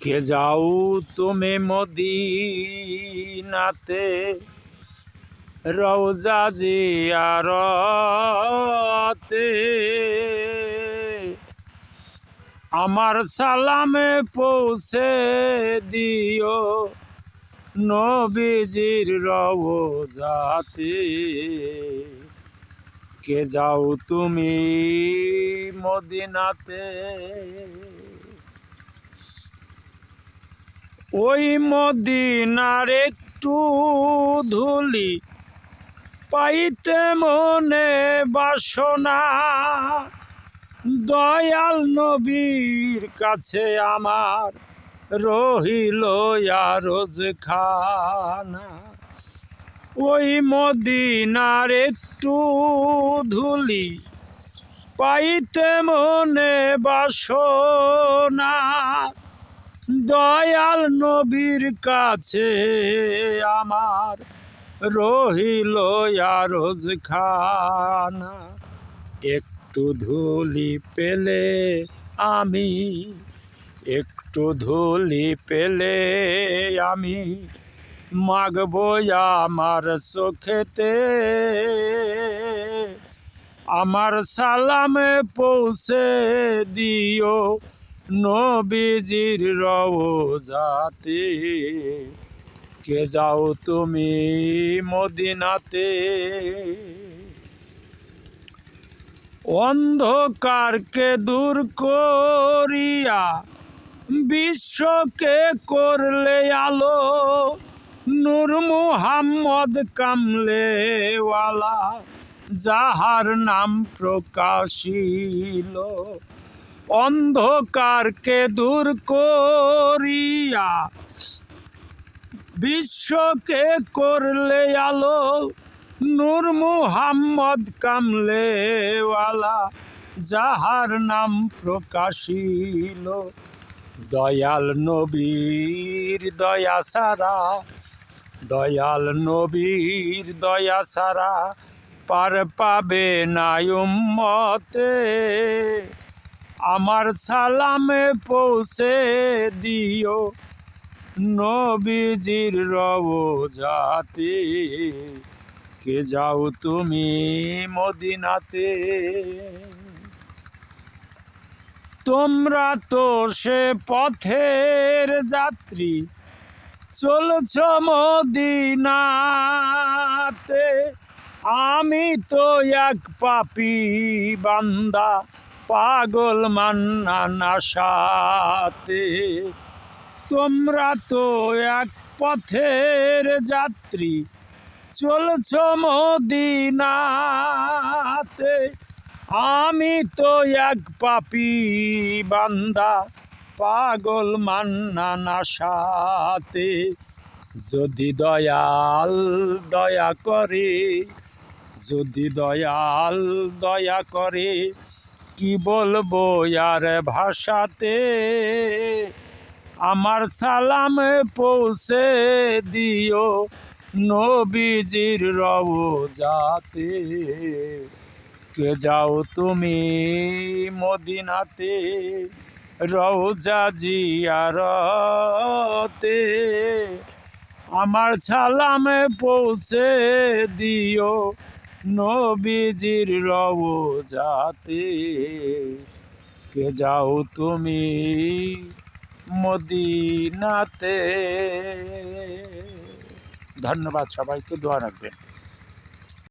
কে যাও তুমি মদিনাতে? রওজা জিয়ারতে। আমার সালামে পৌঁছে দিও নবীজির রওজাতে। কে যাও তুমি মদিনাতে? ওই মদিনার একটু ধুলি পাইতে মনে বাসনা। দয়াল নবীর কাছে আমার রহিল আরজ খানা ওই মদিনার একটু ধুলি পাইতে মনে বাসনা। দয়াল নবীর কাছে আমার রহিল আরজ খানা একটু ধুলি পেলে আমি, একটু ধুলি পেলে আমি মাগব আমার চোখেতে। আমার সালামে পৌঁছে দিও নবীজির রওজাতে। কে যাও তুমি মদিনাতে? অন্ধকারকে দূর করিয়া বিশ্বকে করলে আলো, নূর মুহাম্মদ কামলেওয়ালা, যাহার নাম প্রকাশিল। অন্ধকারকে দূর করিয়া বিশ্বকে করলে আলো, নূর মুহাম্মদ কামলেওয়ালা, যাহার নাম প্রকাশিল। দয়াল নবীর দয়া সারা দয়াল নবীর দয়া সারা পার পাবে না উম্মতে। আমার সালামে পৌঁছে দিও। নবীজির রওজাতে কে যাও তুমি মদিনাতে। তোমরা তো সে পথের যাত্রী, চলছ মদিনাতে। আমি তো এক পাপি বান্দা পাগল মান্না নাশাতে তোমরা তো এক পথের যাত্রী, চলছ মদিনাতে। আমি তো এক পাপি বান্দা, পাগল মান্না নাশাতে যদি দয়াল দয়া করে, যদি দয়াল দয়া করে কি বলব আর ভাষাতে? আমার সালাম পৌঁছে দিও নবীজির রওজাতে। কে যাও তুমি মদিনাতে রওজা জিয়ারতে? আমার সালামে পৌঁছে দিও নবীজির রওজাতে। কে যাও তুমি মদিনাতে। ধন্যবাদ সবাইকে দোয়া রাখবেন।